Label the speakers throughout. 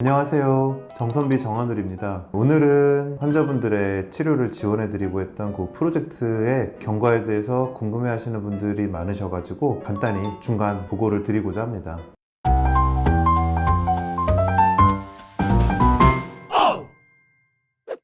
Speaker 1: 안녕하세요. 정선비 정한울입니다. 오늘은 환자분들의 치료를 지원해드리고 했던 그 프로젝트의 경과에 대해서 궁금해하시는 분들이 많으셔가지고 간단히 중간 보고를 드리고자 합니다.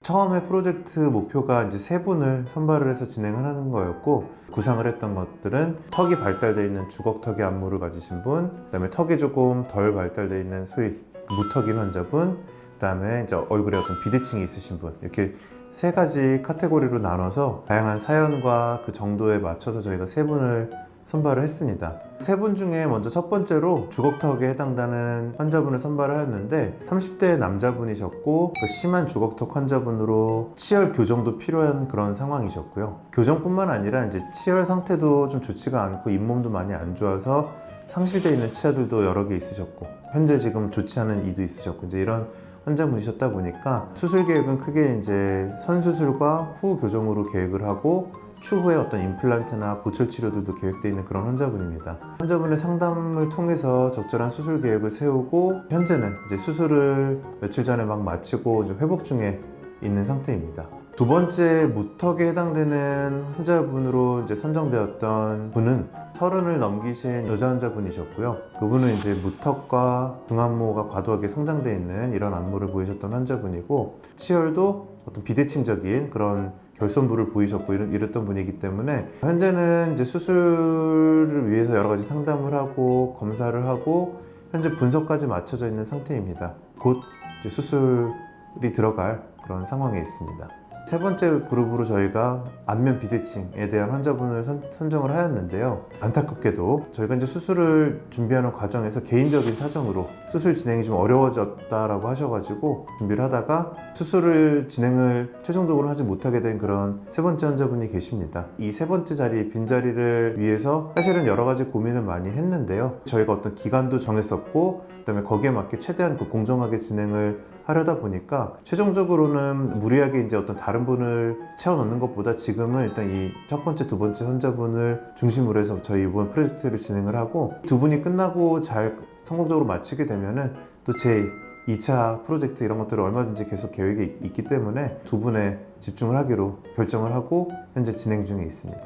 Speaker 1: 처음에 프로젝트 목표가 이제 세 분을 선발을 해서 진행을 하는 거였고 구상을 했던 것들은 턱이 발달되어 있는 주걱턱의 안무를 가지신 분, 그다음에 턱이 조금 덜 발달되어 있는 소위 무턱인 환자분, 그다음에 이제 얼굴에 어떤 비대칭이 있으신 분 이렇게 세 가지 카테고리로 나눠서 다양한 사연과 그 정도에 맞춰서 저희가 세 분을 선발을 했습니다. 세 분 중에 먼저 첫 번째로 주걱턱에 해당되는 환자분을 선발을 하였는데 30대 남자분이셨고 그 심한 주걱턱 환자분으로 치열 교정도 필요한 그런 상황이셨고요. 교정뿐만 아니라 이제 치열 상태도 좀 좋지가 않고 잇몸도 많이 안 좋아서 상실되어 있는 치아들도 여러 개 있으셨고 현재 지금 좋지 않은 이도 있으셨고 이제 이런 환자분이셨다 보니까 수술 계획은 크게 이제 선수술과 후 교정으로 계획을 하고 추후에 어떤 임플란트나 보철 치료들도 계획되어 있는 그런 환자분입니다. 환자분의 상담을 통해서 적절한 수술 계획을 세우고 현재는 이제 수술을 며칠 전에 막 마치고 회복 중에 있는 상태입니다. 두 번째 무턱에 해당되는 환자분으로 이제 선정되었던 분은 서른을 넘기신 여자 환자분이셨고요. 그분은 이제 무턱과 중안모가 과도하게 성장돼 있는 이런 안모를 보이셨던 환자분이고 치열도 어떤 비대칭적인 그런 결손부를 보이셨고 이런, 이랬 던 분이기 때문에 현재는 이제 수술을 위해서 여러 가지 상담을 하고 검사를 하고 현재 분석까지 맞춰져 있는 상태입니다. 곧 수술이 들어갈 그런 상황에 있습니다. 세 번째 그룹으로 저희가 안면 비대칭에 대한 환자분을 선, 선정을 하였는데요. 안타깝게도 저희가 이제 수술을 준비하는 과정에서 개인적인 사정으로 수술 진행이 좀 어려워졌다라고 하셔가지고 준비를 하다가 수술을 진행을 최종적으로 하지 못하게 된 그런 세 번째 환자분이 계십니다. 이 세 번째 자리 빈 자리를 위해서 사실은 여러 가지 고민을 많이 했는데요. 저희가 어떤 기간도 정했었고 그다음에 거기에 맞게 최대한 그 공정하게 진행을 하려다 보니까 최종적으로는 무리하게 이제 어떤 다른 분을 채워 넣는 것보다 지금은 일단 이 첫 번째, 두 번째 환자분을 중심으로 해서 저희 이번 프로젝트를 진행을 하고 두 분이 끝나고 잘 성공적으로 마치게 되면은 또제 2차 프로젝트 이런 것들을 얼마든지 계속 계획이 있기 때문에 두 분에 집중을 하기로 결정을 하고 현재 진행 중에 있습니다.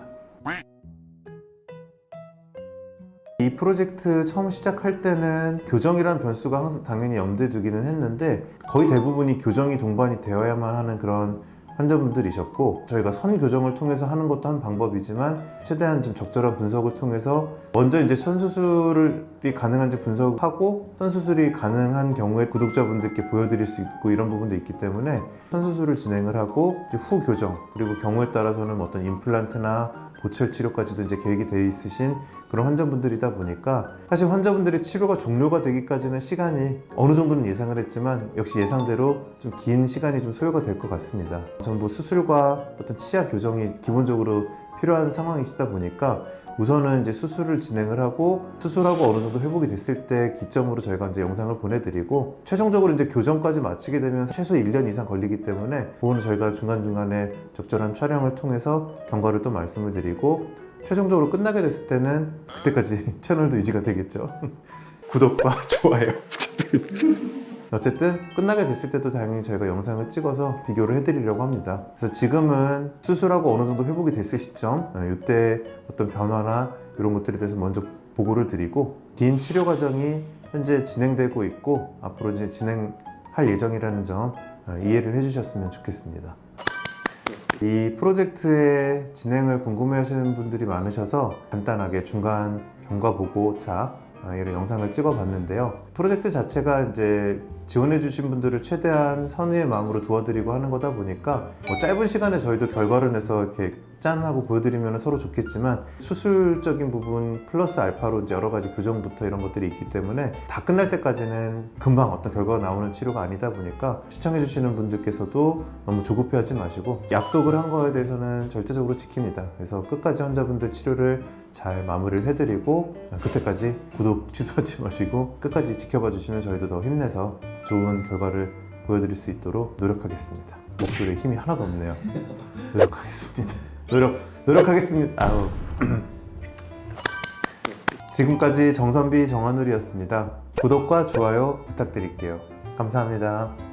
Speaker 1: 이 프로젝트 처음 시작할 때는 교정이라는 변수가 항상 당연히 염두에 두기는 했는데 거의 대부분이 교정이 동반이 되어야만 하는 그런 환자분들이셨고 저희가 선 교정을 통해서 하는 것도 한 방법이지만 최대한 좀 적절한 분석을 통해서 먼저 이제 선수술이 가능한지 분석하고 선수술이 가능한 경우에 구독자분들께 보여드릴 수 있고 이런 부분도 있기 때문에 선수술을 진행을 하고 후 교정 그리고 경우에 따라서는 어떤 임플란트나 보철 치료까지도 이제 계획이 되어 있으신 그런 환자분들이다 보니까 사실 환자분들의 치료가 종료가 되기까지는 시간이 어느 정도는 예상을 했지만 역시 예상대로 좀 긴 시간이 좀 소요가 될 것 같습니다. 전부 수술과 어떤 치아 교정이 기본적으로 필요한 상황이시다 보니까 우선은 이제 수술을 진행을 하고 수술하고 어느 정도 회복이 됐을 때 기점으로 저희가 이제 영상을 보내드리고 최종적으로 이제 교정까지 마치게 되면 최소 1년 이상 걸리기 때문에 그거는 저희가 중간중간에 적절한 촬영을 통해서 경과를 또 말씀을 드리고 최종적으로 끝나게 됐을 때는 그때까지 채널도 유지가 되겠죠. 구독과 좋아요 부탁드립니다. 어쨌든 끝나게 됐을 때도 당연히 저희가 영상을 찍어서 비교를 해드리려고 합니다. 그래서 지금은 수술하고 어느 정도 회복이 됐을 시점, 어, 이때 어떤 변화나 이런 것들에 대해서 먼저 보고를 드리고 긴 치료 과정이 현재 진행되고 있고 앞으로 이제 진행할 예정이라는 점 어, 이해를 해주셨으면 좋겠습니다. 이 프로젝트의 진행을 궁금해하시는 분들이 많으셔서 간단하게 중간 경과 보고차 아, 이런 영상을 찍어봤는데요. 프로젝트 자체가 이제 지원해 주신 분들을 최대한 선의의 마음으로 도와드리고 하는 거다 보니까 뭐 짧은 시간에 저희도 결과를 내서 이렇게 짠 하고 보여드리면 서로 좋겠지만 수술적인 부분 플러스 알파로 이제 여러 가지 교정부터 이런 것들이 있기 때문에 다 끝날 때까지는 금방 어떤 결과가 나오는 치료가 아니다 보니까 시청해 주시는 분들께서도 너무 조급해하지 마시고 약속을 한 거에 대해서는 절대적으로 지킵니다. 그래서 끝까지 환자분들 치료를 잘 마무리를 해드리고 그때까지 구독 취소하지 마시고 끝까지 지켜봐 주시면 저희도 더 힘내서 좋은 결과를 보여드릴 수 있도록 노력하겠습니다. 목소리에 힘이 하나도 없네요. 노력하겠습니다. 노력 노력하겠습니다. 아우. 지금까지 정선비 정한울이었습니다. 구독과 좋아요 부탁드릴게요. 감사합니다.